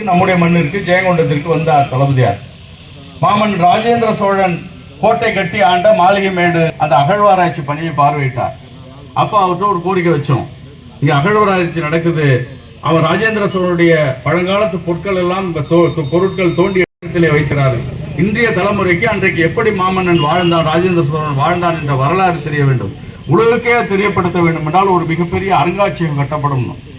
நம்முடைய மண்ணிற்கு ஜெயங்கொண்டத்திற்கு வந்தார் தளபதியார். மாமன் ராஜேந்திர சோழன் கோட்டை கட்டி ஆண்ட மாளிகை மேடு அந்த அகழ்வாராய்ச்சி பணியை பார்வையிட்டார். அப்போ அவர்கிட்ட ஒரு கோரிக்கை வச்சோம். இங்கே அகழ்வாராய்ச்சி நடக்குது. அவர் ராஜேந்திர சோழனுடைய பழங்காலத்து பொருட்கள் எல்லாம் தோ- பொருட்கள் தோண்டிய இடத்திலே வைக்கிறாரு இன்றைய தலைமுறைக்கு அன்றைக்கு எப்படி மாமன்னன் வாழ்ந்தான் ராஜேந்திர சோழன் வாழ்ந்தான் என்ற வரலாறு தெரிய வேண்டும். உலகுக்கே தெரியப்படுத்த வேண்டும் என்றால் ஒரு மிகப்பெரிய அருங்காட்சியகம் கட்டப்படும்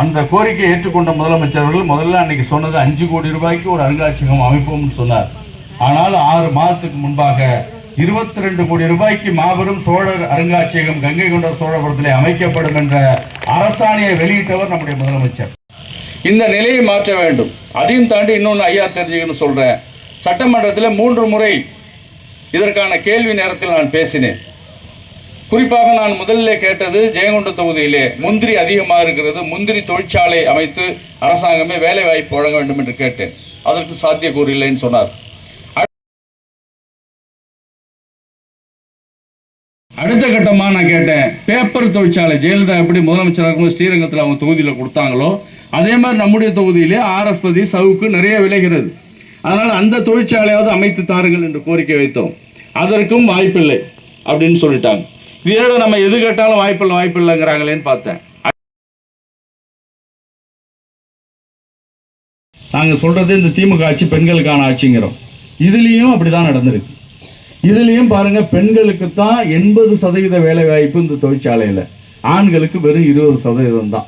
அந்த கோரிக்கையை ஏற்றுக்கொண்ட முதலமைச்சர்கள் முதல்ல அன்னைக்கு சொன்னது அஞ்சு கோடி ரூபாய்க்கு ஒரு அருங்காட்சியகம் அமைப்போம்னு சொன்னார். ஆனால் ஆறு மாதத்துக்கு முன்பாக இருபத்தி ரெண்டு கோடி ரூபாய்க்கு மாபெரும் சோழர் அருங்காட்சியகம் கங்கை கொண்ட சோழபுரத்திலே அமைக்கப்படும் என்ற அரசாணையை வெளியிட்டவர் நம்முடைய முதலமைச்சர். இந்த நிலையை மாற்ற வேண்டும். அதையும் தாண்டி இன்னொன்று ஐயா தெரிஞ்சுக்கணும்னு சொல்கிறேன் சட்டமன்றத்தில் மூன்று முறை இதற்கான கேள்வி நேரத்தில் நான் பேசினேன். குறிப்பாக நான் முதல்ல கேட்டது ஜெயங்கொண்ட தொகுதியிலே முந்திரி அதிகமாக இருக்கிறது முந்திரி தொழிற்சாலை அமைத்து அரசாங்கமே வேலை வாய்ப்பு வழங்க வேண்டும் என்று கேட்டேன். அதற்கு சாத்தியக்கூறு இல்லைன்னு சொன்னார். அடுத்த கட்டமாக நான் கேட்டேன் பேப்பர் தொழிற்சாலை ஜெயலலிதா எப்படி முதலமைச்சராக இருக்கும்போது ஸ்ரீரங்கத்தில் அவங்க தொகுதியில் கொடுத்தாங்களோ அதே மாதிரி நம்முடைய தொகுதியிலே ஆர்எஸ்பதி சவுக்கு நிறைய விளைகிறது. அதனால் அந்த தொழிற்சாலையாவது அமைத்து தாருங்கள் என்று கோரிக்கை வைத்தோம். அதற்கும் வாய்ப்பில்லை அப்படின்னு சொல்லிட்டாங்க. இதோட நம்ம எது கேட்டாலும் வாய்ப்பில்லை வாய்ப்பில்லைங்கிறாங்களேன்னு பார்த்தேன். நாங்கள் சொல்றது இந்த திமுக ஆட்சி பெண்களுக்கான ஆட்சிங்கிறோம். இதுலேயும் அப்படிதான் நடந்திருக்கு. இதுலேயும் பாருங்க பெண்களுக்கு தான் எண்பது சதவீத வேலை வாய்ப்பு இந்த தொழிற்சாலையில். ஆண்களுக்கு வெறும் இருபது சதவீதம் தான்